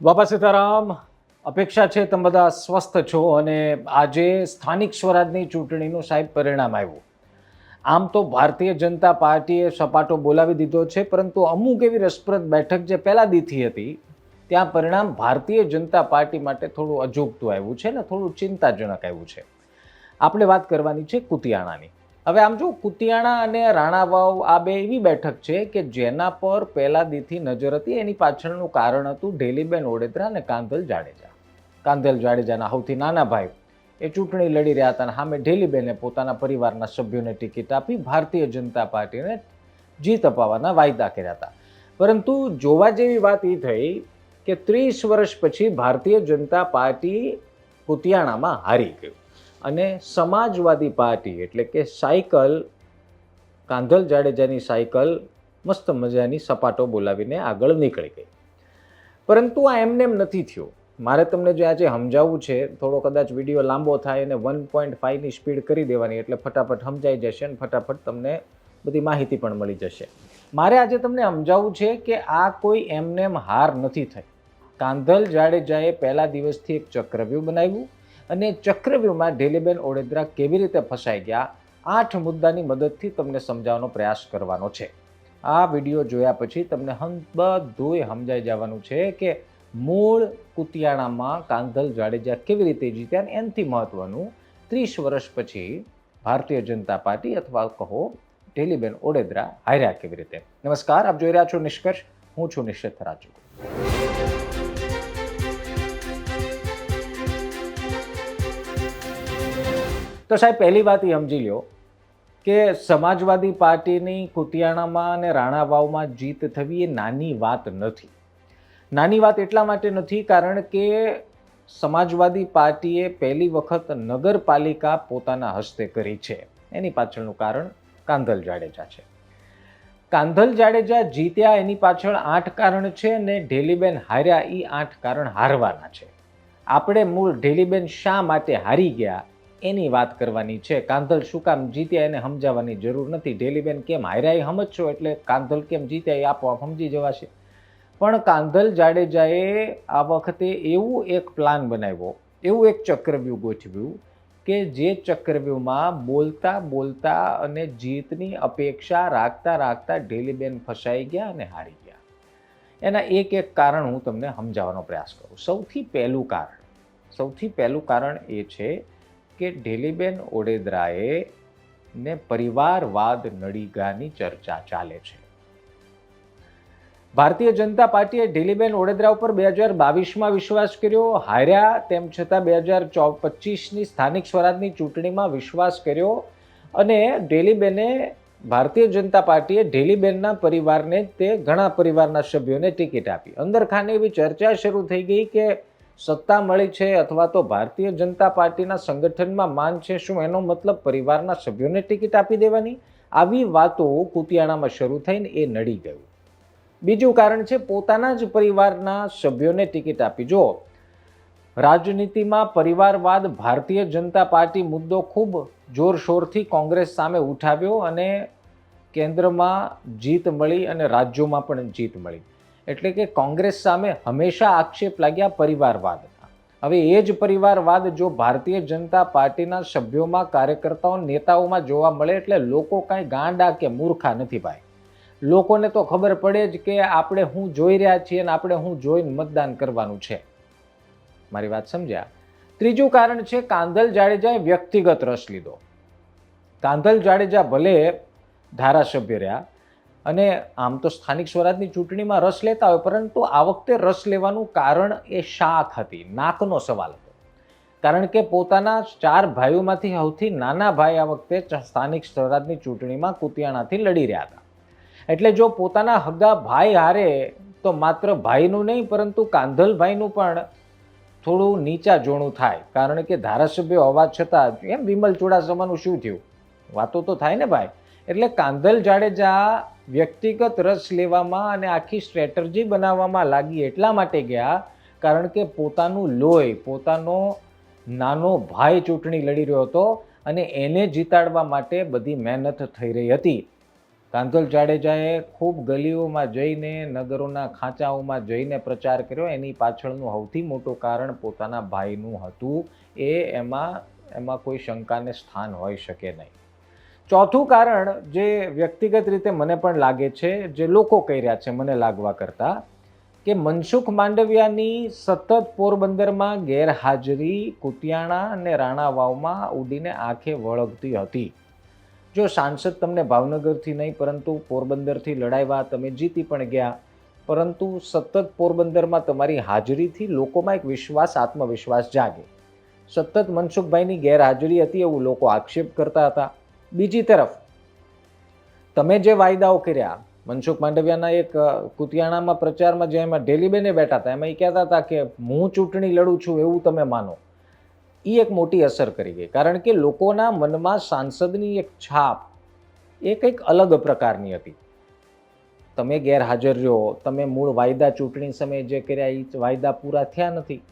બાપા સીતારામ, અપેક્ષા છે તમે બધા સ્વસ્થ છો અને આજે સ્થાનિક સ્વરાજની ચૂંટણીનું સાહેબ પરિણામ આવ્યું. આમ તો ભારતીય જનતા પાર્ટીએ સપાટો બોલાવી દીધો છે, પરંતુ અમુક એવી રસપ્રદ બેઠક જે પહેલાં દીથી હતી, ત્યાં પરિણામ ભારતીય જનતા પાર્ટી માટે થોડું અજુગતું આવ્યું છે ને થોડું ચિંતાજનક આવ્યું છે. આપણે વાત કરવાની છે કુતિયાણાની. હવે આમ જો કુતિયાણા અને રાણાવાવ આ બે એવી બેઠક છે કે જેના પર પહેલા દીથી નજર હતી, એની પાછળનું કારણ હતું ઢેલીબેન ઓડેદરા અને કાંધલ જાડેજા. કાંધલ જાડેજાના સૌથી નાના ભાઈ. એ ચૂંટણી લડી રહ્યા હતા અને સામે ઢેલીબેને પોતાના પરિવારના સભ્યોને ટિકિટ આપી ભારતીય જનતા પાર્ટીને જીત અપાવવાના વાયદા કર્યા હતા. પરંતુ જોવા જેવી વાત એ થઈ કે ત્રીસ વર્ષ પછી ભારતીય જનતા પાર્ટી કુતિયાણામાં હારી ગયું અને સમાજવાદી પાર્ટી એટલે કે સાયકલ, કાંધલ જાડેજાની સાયકલ મસ્ત મજાની સપાટો બોલાવીને આગળ નીકળી ગઈ. પરંતુ આ એમને એમ નથી થયું. મારે તમને જે આજે સમજાવવું છે, થોડો કદાચ વીડિયો લાંબો થાય અને વન પોઈન્ટ ફાઈવની સ્પીડ કરી દેવાની, એટલે ફટાફટ સમજાઈ જશે અને ફટાફટ તમને બધી માહિતી પણ મળી જશે. મારે આજે તમને સમજાવવું છે કે આ કોઈ એમનેમ હાર નથી થઈ. કાંધલ જાડેજાએ પહેલા દિવસથી એક ચક્રવ્યૂહ બનાવ્યું અને ચક્રવ્યૂહમાં ઢેલીબેન ઓડેદરા કેવી રીતે ફસાઈ ગયા? આઠ મુદ્દાની મદદથી તમને સમજાવવાનો પ્રયાસ કરવાનો છે. આ વીડિયો જોયા પછી તમને બધુંય સમજાઈ જવાનું છે કે મૂળ કુતિયાણામાં કાંધલ જાડેજા કેવી રીતે જીત્યા અને એનાથી મહત્વનું ત્રીસ વર્ષ પછી ભારતીય જનતા પાર્ટી અથવા કહો ઢેલીબેન ઓડેદરા હાર્યા કેવી રીતે? નમસ્કાર, આપ જોઈ રહ્યા છો નિષ્કર્ષ. હું છું નિશ્ચિત રાજુ. તો સાહેબ, પહેલી વાત એ સમજી લ્યો કે સમાજવાદી પાર્ટીની કુતિયાણામાં અને રાણાવાવમાં જીત થવી એ નાની વાત નથી. નાની વાત એટલા માટે નથી કારણ કે સમાજવાદી પાર્ટીએ પહેલી વખત નગરપાલિકા પોતાના હસ્તે કરી છે. એની પાછળનું કારણ કાંધલ જાડેજા છે. કાંધલ જાડેજા જીત્યા, એની પાછળ આઠ કારણ છે અને ઢેલીબેન હાર્યા એ આઠ કારણ હારવાના છે. આપણે મૂળ ઢેલીબેન શા માટે હારી ગયા? એની વાત કરવાની છે. કાંધલ, શું કામ જીત્યા એને સમજાવવાની જરૂર નથી? ઢેલીબેન કેમ હાર્યા સમજશો એટલે કાંધલ કેમ જીત્યા એ આપોઆપ સમજી જવાશે. પણ કાંધલ જાડેજાએ આ વખતે એવું એક પ્લાન બનાવ્યો, એવું એક ચક્રવ્યૂહ ગોઠવ્યું કે જે ચક્રવ્યૂહમાં બોલતા બોલતા અને જીતની અપેક્ષા રાખતા રાખતા ઢેલીબેન ફસાઈ ગયા અને હારી ગયા. એના એક એક કારણ હું તમને સમજાવવાનો પ્રયાસ કરું. સૌથી પહેલું કારણ, સૌથી પહેલું કારણ એ છે કે ઢેલીબેન ઓડેદરાએ ને પરિવારવાદ નડીગાની ચર્ચા ચાલે છે. ભારતીય જનતા પાર્ટીએ ઢીલીબેન ઓડેદરા ઉપર બે હજાર બાવીસમાં વિશ્વાસ કર્યો, હાર્યા તેમ છતાં બે હજાર ચો પચીસની સ્થાનિક સ્વરાજની ચૂંટણીમાં વિશ્વાસ કર્યો અને ઢેલીબેને ભારતીય જનતા પાર્ટીએ ઢેલીબેનના પરિવારને તે ઘણા પરિવારના સભ્યોને ટિકિટ આપી. અંદર ખાને એવી ચર્ચા શરૂ થઈ ગઈ કે સત્તા મળી છે અથવા તો ભારતીય જનતા પાર્ટીના સંગઠનમાં માન છે શું એનો મતલબ પરિવારના સભ્યોને ટિકિટ આપી દેવાની? આવી વાતો કુતિયાણામાં શરૂ થઈને એ નડી ગયું. બીજું કારણ છે પોતાના જ પરિવારના સભ્યોને ટિકિટ આપી. જો રાજનીતિમાં પરિવારવાદ ભારતીય જનતા પાર્ટી મુદ્દો ખૂબ જોરશોરથી કોંગ્રેસ સામે ઉઠાવ્યો અને કેન્દ્રમાં જીત મળી અને રાજ્યોમાં પણ જીત મળી. એટલે કે કોંગ્રેસ સામે હંમેશા આક્ષેપ લાગ્યા પરિવારવાદના હવે એ જ પરિવારવાદ જો ભારતીય જનતા પાર્ટીના સભ્યોમાં, કાર્યકર્તાઓ, નેતાઓમાં જોવા મળે એટલે લોકો કાંઈ ગાંડા કે મૂર્ખા નથી ભાઈ. લોકોને તો ખબર પડે જ કે આપણે હું જોઈ રહ્યા છીએ અને આપણે હું જોઈને મતદાન કરવાનું છે. મારી વાત સમજ્યા? ત્રીજું કારણ છે કાંધલ જાડેજાએ વ્યક્તિગત રસ લીધો. કાંધલ જાડેજા ભલે ધારાસભ્ય રહ્યા અને આમ તો સ્થાનિક સ્વરાજની ચૂંટણીમાં રસ લેતા હોય, પરંતુ આ વખતે રસ લેવાનું કારણ એ શાખ હતી, નાકનો સવાલ હતો. કારણ કે પોતાના ચાર ભાઈઓમાંથી સૌથી નાના ભાઈ આ વખતે સ્થાનિક સ્વરાજની ચૂંટણીમાં કુતિયાણાથી લડી રહ્યા હતા. એટલે જો પોતાના હગા ભાઈ હારે તો માત્ર ભાઈનું નહીં, પરંતુ કાંધલભાઈનું પણ થોડું નીચા જોણું થાય. કારણ કે ધારાસભ્ય હોવા છતાં એમ વિમલ ચુડાસમાનું શું થયું? વાતો તો થાય ને ભાઈ? એટલે કાંધલ જાડેજા વ્યક્તિગત રસ લેવામાં અને આખી સ્ટ્રેટર્જી બનાવવામાં લાગી એટલા માટે ગયા કારણ કે પોતાનું લોહી, પોતાનો નાનો ભાઈ ચૂંટણી લડી રહ્યો હતો અને એને જીતાડવા માટે બધી મહેનત થઈ રહી હતી. કાંધલ જાડેજાએ ખૂબ ગલીઓમાં જઈને, નગરોના ખાંચાઓમાં જઈને પ્રચાર કર્યો. એની પાછળનું સૌથી મોટું કારણ પોતાના ભાઈનું હતું. એ એમાં એમાં કોઈ શંકાને સ્થાન હોઈ શકે નહીં. ચોથું કારણ જે વ્યક્તિગત રીતે મને પણ લાગે છે, જે લોકો કહી રહ્યા છે મને લાગવા કરતાં, કે મનસુખ માંડવિયાની સતત પોરબંદરમાં ગેરહાજરી કુતિયાણા અને રાણા વાવમાં ઉડીને આંખે વળગતી હતી. જો સાંસદ તમને ભાવનગરથી નહીં, પરંતુ પોરબંદરથી લડાવ્યા, તમે જીતી પણ ગયા, પરંતુ સતત પોરબંદરમાં તમારી હાજરીથી લોકોમાં એક વિશ્વાસ, આત્મવિશ્વાસ જાગે. સતત મનસુખભાઈની ગેરહાજરી હતી એવું લોકો આક્ષેપ કરતા હતા. બીજી તરફ, તમે જે વાયદાઓ કર્યા, મનસુખ માંડવિયાના એક કુતિયાણામાં પ્રચારમાં જે એમાં ડેલીબેને બેઠા હતા, એમાં એ કહેતા હતા કે, હું ચૂંટણી લડું છું એવું તમે માનો. એ એક મોટી અસર કરી ગઈ, કારણ કે લોકોના મનમાં સાંસદની એક છાપ, એ કંઈક અલગ પ્રકારની હતી. તમે ગેરહાજર રહ્યો, તમે મૂળ વાયદા ચૂંટણી સમયે જે કર્યા એ વાયદા પૂરા થયા નથી.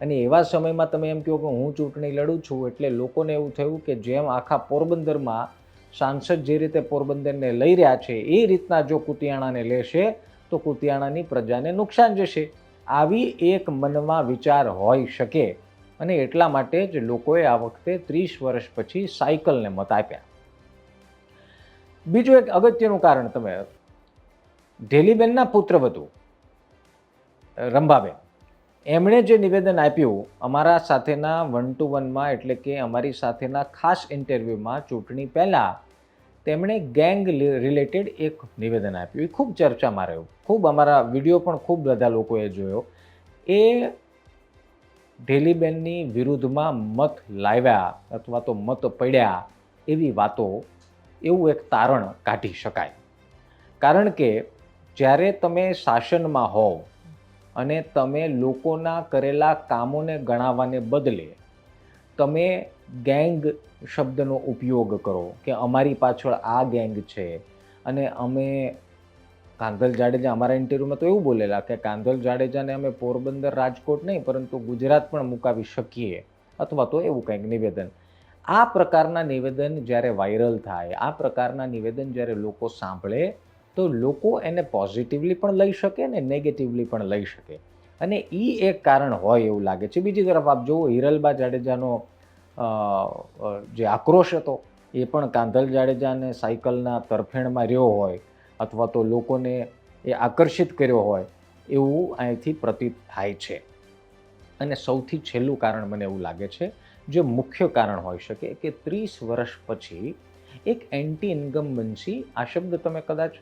અને એવા સમયમાં તમે એમ કહો કે હું ચૂંટણી લડું છું એટલે લોકોને એવું થયું કે જેમ આખા પોરબંદરમાં સાંસદ જે રીતે પોરબંદરને લઈ રહ્યા છે, એ રીતના જો કુતિયાણાને લેશે, તો કુતિયાણાની પ્રજાને નુકસાન જશે. આવી એક મનમાં વિચાર હોઈ શકે અને એટલા માટે જ લોકોએ આ વખતે ત્રીસ વર્ષ પછી સાયકલને મત આપ્યા. બીજું એક અગત્યનું કારણ તમે, ઢેલીબેનના પુત્રવધુ રંભાબેન. એમણે જે નિવેદન આપ્યું અમારા સાથેના વન ટુ વનમાં એટલે કે અમારી સાથેના ખાસ ઇન્ટરવ્યૂમાં ચૂંટણી પહેલાં, તેમણે ગેંગ રિલેટેડ એક નિવેદન આપ્યું. એ ખૂબ ચર્ચામાં રહ્યું. ખૂબ અમારા વીડિયો પણ ખૂબ બધા લોકોએ જોયો. એ ઢેલીબેનની વિરુદ્ધમાં મત લાવ્યા અથવા તો મત પડ્યા એવી વાતો, એવું એક તારણ કાઢી શકાય. કારણ કે જ્યારે તમે શાસનમાં હોવ અને તમે લોકોના કરેલા કામોને ગણાવવાને બદલે તમે ગેંગ શબ્દનો ઉપયોગ કરો કે અમારી પાછળ આ ગેંગ છે. અને અમે કાંધલ જાડેજા અમારા ઇન્ટરવ્યૂમાં તો એવું બોલેલા કે કાંધલ જાડેજાને અમે પોરબંદર રાજકોટ નહીં, પરંતુ ગુજરાત પણ મુકાવી શકીએ. અથવા તો એવું કંઈક નિવેદન. આ પ્રકારના નિવેદન જ્યારે વાયરલ થાય, આ પ્રકારના નિવેદન જ્યારે લોકો સાંભળે તો લોકો એને પોઝિટિવલી પણ લઈ શકે ને નેગેટિવલી પણ લઈ શકે. અને એ એક કારણ હોય એવું લાગે છે. બીજી તરફ આપ જુઓ, હિરલબા જાડેજાનો જે આક્રોશ હતો, એ પણ કાંધલ જાડેજાને સાયકલના તરફેણમાં રહ્યો હોય અથવા તો લોકોને એ આકર્ષિત કર્યો હોય એવું અહીંથી પ્રતીત થાય છે. અને સૌથી છેલ્લું કારણ મને એવું લાગે છે, જે મુખ્ય કારણ હોઈ શકે, કે ત્રીસ વર્ષ પછી એક એન્ટી ઇન્કમ્બન્સી આ શબ્દ તમે કદાચ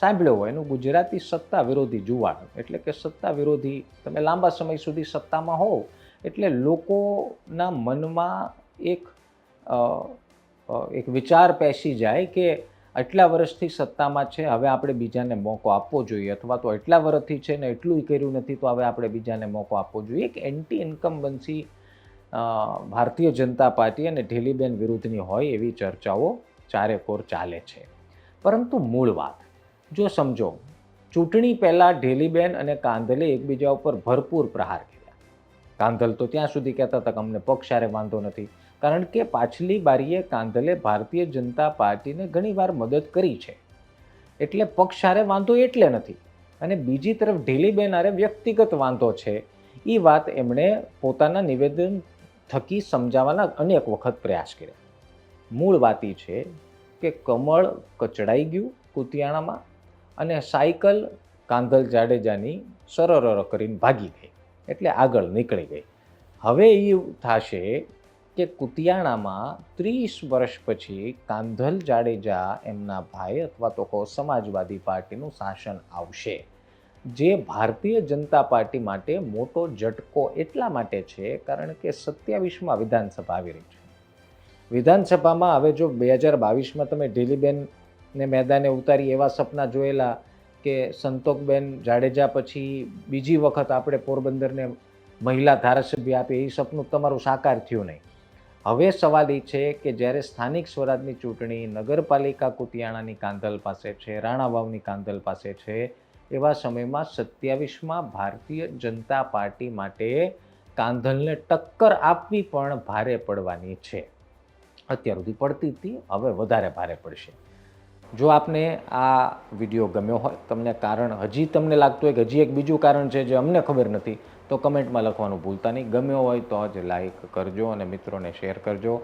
સાંભળ્યો હોય, એનું ગુજરાતી સત્તા વિરોધી જુવાળ એટલે કે સત્તા વિરોધી, તમે લાંબા સમય સુધી સત્તામાં હોવ, એટલે લોકોના મનમાં એક એક વિચાર પેસી જાય કે આટલા વર્ષથી સત્તામાં છે, હવે આપણે બીજાને મોકો આપવો જોઈએ. અથવા તો એટલા વર્ષથી છે ને એટલું કર્યું નથી, તો હવે આપણે બીજાને મોકો આપવો જોઈએ. એક anti incumbency Bharatiya Janata party અને ઢીલીબેન વિરુદ્ધની હોય એવી ચર્ચાઓ ચારેકોર ચાલે છે. પરંતુ મૂળ વાત જો સમજો, ચૂંટણી પહેલાં ઢેલીબેન અને કાંધલે એકબીજા ઉપર ભરપૂર પ્રહાર કર્યા. કાંધલ તો ત્યાં સુધી કહેતા હતા કે અમને પક્ષ હારે વાંધો નથી, કારણ કે પાછલી બારીએ કાંધલે ભારતીય જનતા પાર્ટીને ઘણીવાર મદદ કરી છે. એટલે પક્ષ હારે વાંધો એટલે નથી, અને બીજી તરફ ઢીલીબેન આરે વ્યક્તિગત વાંધો છે. એ વાત એમણે પોતાના નિવેદન થકી સમજાવવાના અનેક વખત પ્રયાસ કર્યા. મૂળ વાત એ છે કે કમળ કચડાઈ ગયું કુતિયાણામાં અને સાયકલ કાંધલ જાડેજાની સરરર કરીને ભાગી ગઈ, એટલે આગળ નીકળી ગઈ. હવે એ થશે કે કુતિયાણામાં ત્રીસ વર્ષ પછી કાંધલ જાડેજા એમના ભાઈ અથવા તો કહો સમાજવાદી પાર્ટીનું શાસન આવશે. જે ભારતીય જનતા પાર્ટી માટે મોટો ઝટકો એટલા માટે છે કારણ કે સત્યાવીસમાં વિધાનસભા આવી રહી છે. વિધાનસભામાં હવે જો બે હજાર બાવીસમાં તમે ઢીલીબેનને મેદાને ઉતારી એવા સપના જોયેલા કે સંતોકબેન જાડેજા પછી બીજી વખત આપણે પોરબંદરને મહિલા ધારાસભ્ય આપે, એ સપનું તમારું સાકાર થયું નહીં. હવે સવાલ એ છે કે જ્યારે સ્થાનિક સ્વરાજની ચૂંટણી નગરપાલિકા કુતિયાણાની કાંધલ પાસે છે, રાણાવાવની કાંધલ પાસે છે, એવા સમયમાં સત્યાવીસમાં ભારતીય જનતા પાર્ટી માટે કાંધલને ટક્કર આપવી પણ ભારે પડવાની છે. અત્યાર સુધી પડતી હતી, હવે વધારે ભારે પડશે. જો આપને આ વીડિયો ગમ્યો હોય, તમને કારણ હજી તમને લાગતું હોય કે હજી એક બીજું કારણ છે જે અમને ખબર નથી, તો કમેન્ટમાં લખવાનું ભૂલતા નહીં. ગમ્યો હોય તો જ લાઈક કરજો અને મિત્રોને શેર કરજો.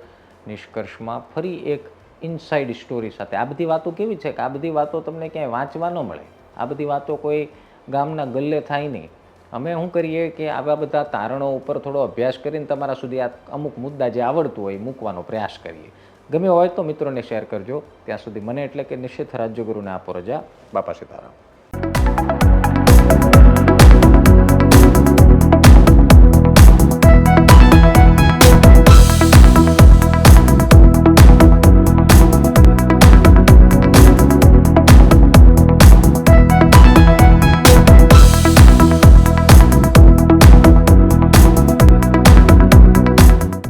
નિષ્કર્ષમાં ફરી એક ઇનસાઇડ સ્ટોરી સાથે. આ બધી વાતો કેવી છે કે આ બધી વાતો તમને ક્યાંય વાંચવા ન મળે. આ બધી વાતો કોઈ ગામના ગલ્લે થાય નહીં. અમે શું કરીએ કે આવા બધા તારણો ઉપર થોડો અભ્યાસ કરીને તમારા સુધી આ અમુક મુદ્દા જે આવડતું હોય મૂકવાનો પ્રયાસ કરીએ. ગમ્યો હોય તો મિત્રોને શેર કરજો. ત્યાં સુધી મને એટલે કે નિશ્ચિત રાજ્યગુરુને આપો રજા. બાપા સીતારામ.